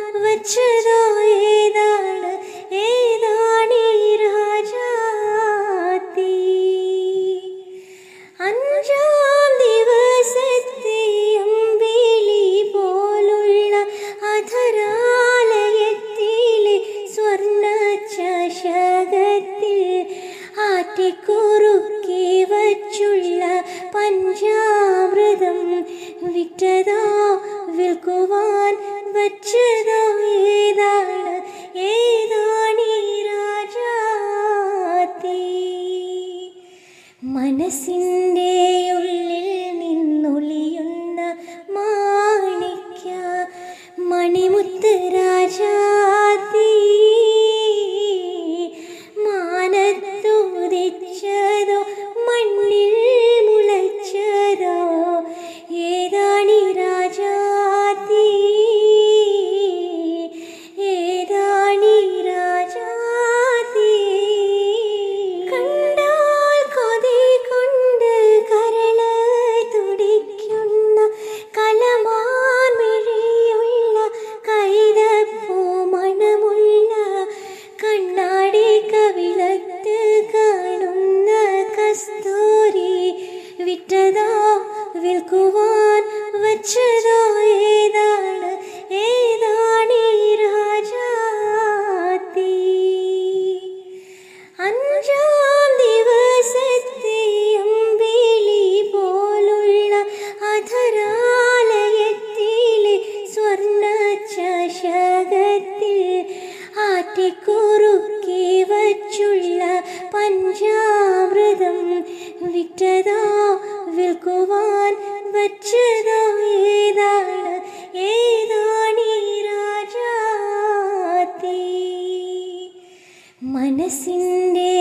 वचरोए न। മനസ്സിന്റെ ഉള്ളിൽ നിന്നൊളിയുന്ന മാണിക്യ മണിമുത്ത് രാജാതി. വച്ചതോ ഏതാണ് ഏതാണീ രാജാത്തി അഞ്ചാം ദിവസത്തെ അമ്പിളി പോലുള്ള അധരാലയത്തിലെ സ്വർണ ചഷകത്തിൽ ആറ്റിക്കുറുക്കി വച്ചുള്ള പഞ്ചാമൃതം വിറ്റതാ വിൽക്കുവാൻ വച്ചതോ ഏതാണ് ഏതാണീ രാജാത്തി മനസ്സിൻ്റെ